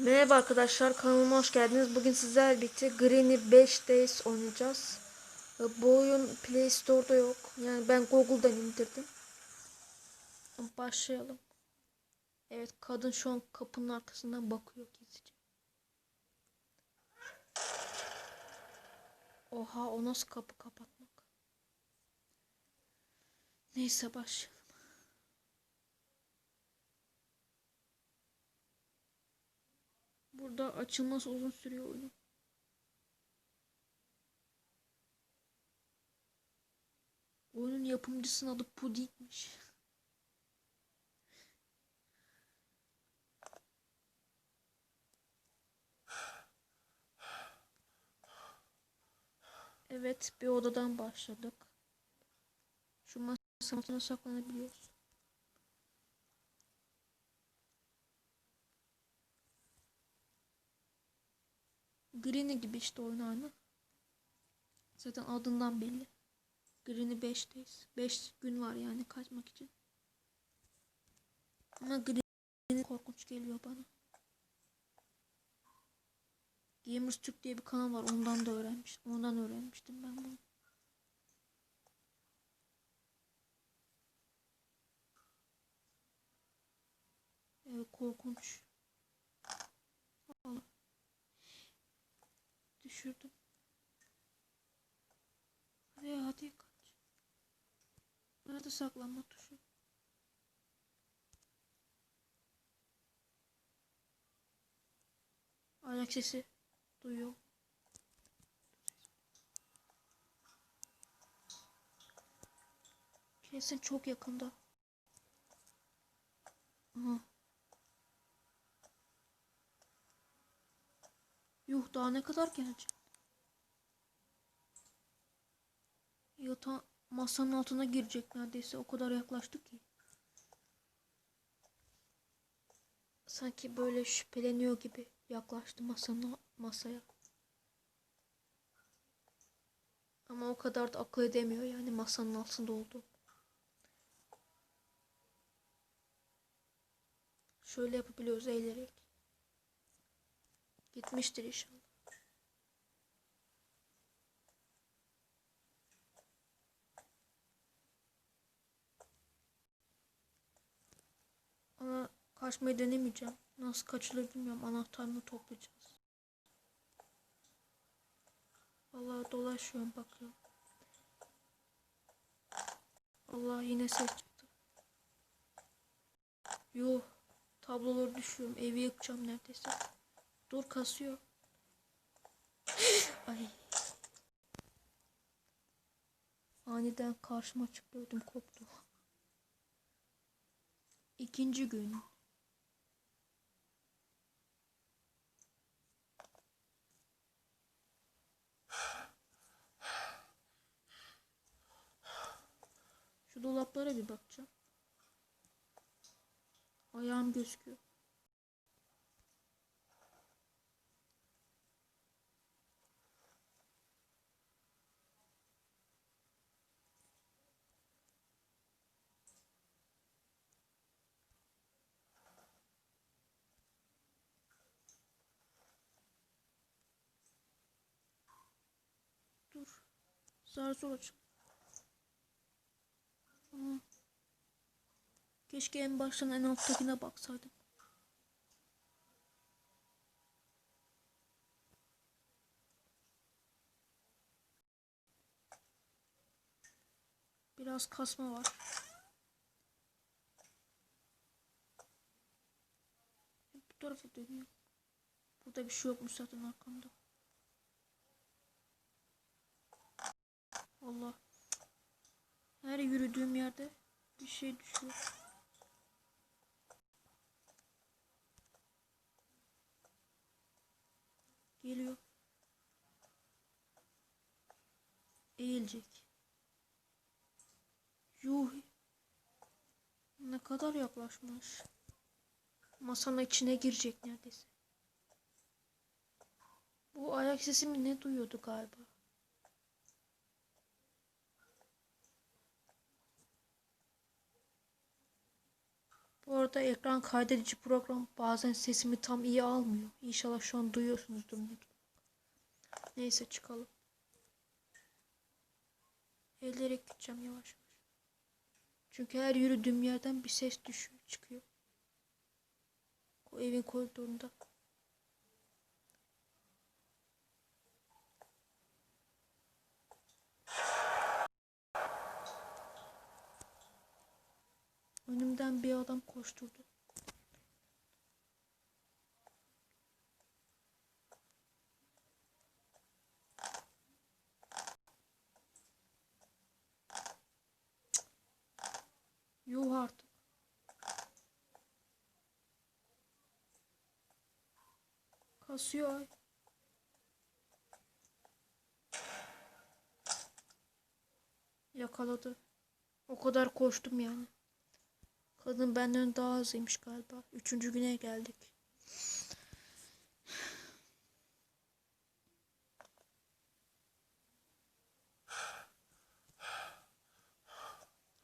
Merhaba arkadaşlar kanalıma hoş geldiniz. Bugün sizlerle birlikte Granny 5 Days oynayacağız. Ee, Bu oyun Play Store'da yok. Yani ben Google'dan indirdim. Başlayalım. Evet kadın şu an kapının arkasından bakıyor gizlice. Oha o nasıl kapı kapatmak. Neyse başlayalım. Burada açılması uzun sürüyor oyunun. Oyunun yapımcısının adı Pudik'miş. Evet, bir odadan başladık. Şu masa altına saklanabiliyoruz. Granny gibi işte oyun aynı. Zaten adından belli. Granny 5'teyiz. 5 gün var yani kaçmak için. Ama Granny korkunç geliyor bana. Gamers Türk diye bir kanal var. Ondan da öğrenmiş. Ondan öğrenmiştim ben bunu. Evet korkunç. Allah. Düşürdüm. Hadi hadi kaç. Nerede saklanma tuşu? Ayak sesi duyuyor. Kesin çok yakında. Aha. Yuh daha ne kadar gelecek? Yata masanın altına girecek neredeyse. O kadar yaklaştık ki. Sanki böyle şüpheleniyor gibi yaklaştı masanın masaya. Ama o kadar da akıl edemiyor yani masanın altında oldu. Şöyle yapabiliyoruz eğilerek. Gitmiştir inşallah. Ama kaçmayı denemeyeceğim. Nasıl kaçılır bilmiyorum. Anahtarını toplayacağız. Vallahi dolaşıyorum bakıyorum. Allah yine ses çıktı. Yuh. Tabloları düşüyorum. Evi yakacağım neredeyse. Dur kasıyor. Ay. Aniden karşıma çıktı ödüm koptu. İkinci gün. Şu dolaplara bir bakacağım. Ayağım gözüküyor. Dur. Zar zor açık. Keşke en baştan en alttakine baksaydım. Biraz kasma var. Bu tarafa dönüyor. Burada bir şey yokmuş zaten arkamda. Allah. Her yürüdüğüm yerde bir şey düşüyor. Geliyor. Eğilecek. Yuh. Ne kadar yaklaşmış. Masanın içine girecek neredeyse. Bu ayak sesimi ne duyuyordu galiba. Bu arada ekran kaydedici program bazen sesimi tam iyi almıyor. İnşallah şu an duyuyorsunuzdur. Neyse çıkalım. Eğilerek gideceğim yavaş yavaş. Çünkü her yürüdüğüm yerden bir ses düşüyor, çıkıyor. O evin koridorunda. Önümden bir adam koşturdu. Yuh artık. Kasıyor. Yakaladı. O kadar koştum yani. Kadın benden daha hızlıymış galiba. Üçüncü güne geldik.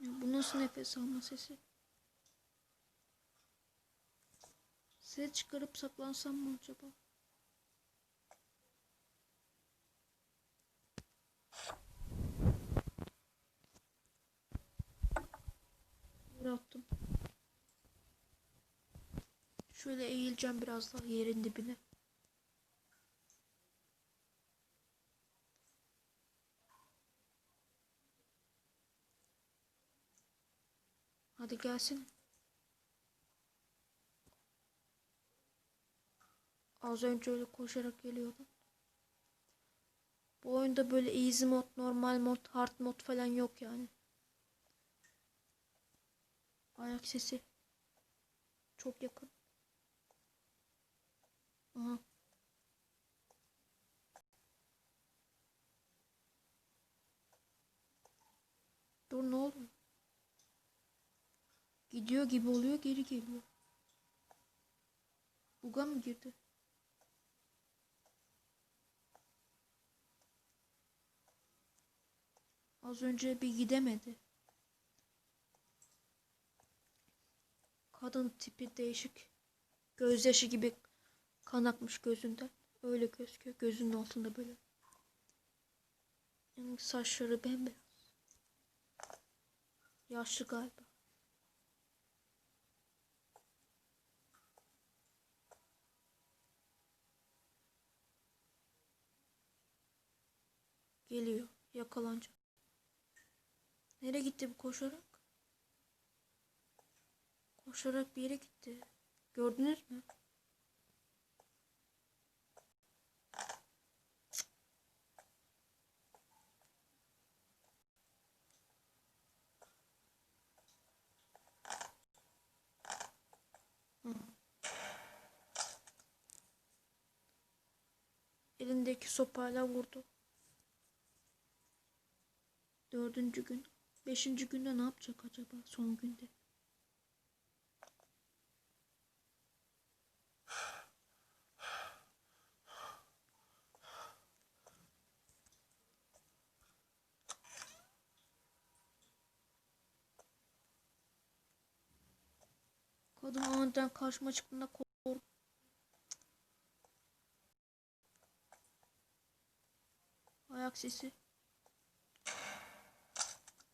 Ya bu nasıl nefes alma sesi? Ses çıkarıp saklansam mı acaba? Yere attım. Şöyle eğileceğim biraz daha yerin dibine. Hadi gelsin. Az önce öyle koşarak geliyordum. Bu oyunda böyle easy mod, normal mod, hard mod falan yok yani. Ayak sesi. Çok yakın. Aha. Dur ne oluyor? Gidiyor gibi oluyor geri geliyor. Buga mı girdi? Az önce bir gidemedi. Kadın tipi değişik. Gözyaşı gibi kan akmış gözünden. Öyle gözüküyor. Gözünün altında böyle. Yani saçları bembeyaz. Yaşlı galiba. Geliyor. Yakalanacak. Nereye gitti bu koşarak? Koşarak bir yere gitti. Gördünüz mü? Elindeki sopayla vurdu. Dördüncü gün. Beşinci günde ne yapacak acaba son günde? Kadın aniden karşıma çıktığında Ayak sesi.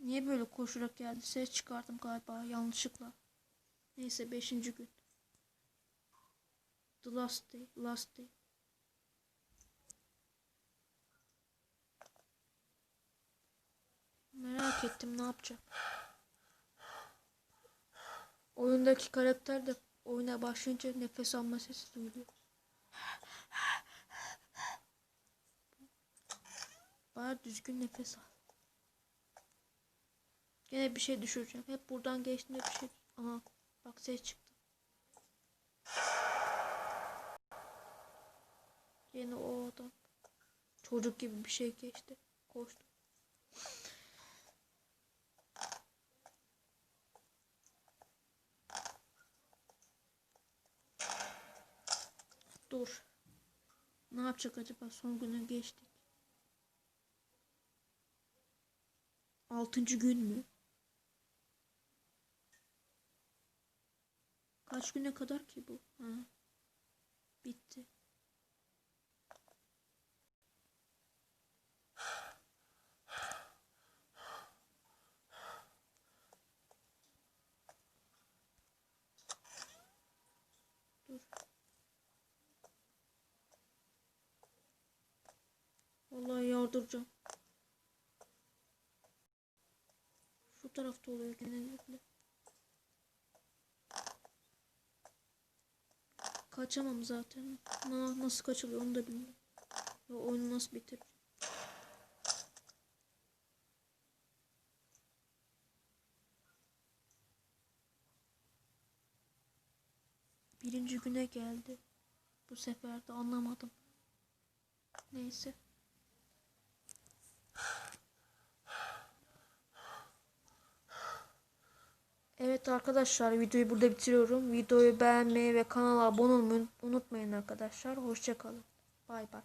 Niye böyle koşarak geldi? Ses çıkardım galiba yanlışlıkla. Neyse beşinci gün. The last day. Last day. Merak ettim ne yapacak. Oyundaki karakter de oyuna başlayınca nefes alma sesi duyuluyor. Bari düzgün nefes al. Yine bir şey düşüreceğim. Hep buradan geçtiğinde bir şey... Aha bak ses çıktı. Yine o adam. Çocuk gibi bir şey geçti. Koştu. Dur. Ne yapacak acaba? Son güne geçtik. Altıncı gün mü? Kaç güne kadar ki bu? Ha. Bitti. Dur. Vallahi yardıracağım. Şu tarafta oluyor genellikle. Kaçamam zaten. Na, nasıl kaçılıyor onu da bilmiyorum. Ya oyunu nasıl bitir? Birinci güne geldi. Bu sefer de anlamadım. Neyse. Evet arkadaşlar videoyu burada bitiriyorum. Videoyu beğenmeyi ve kanala abone olmayı unutmayın arkadaşlar. Hoşçakalın. Bay bay.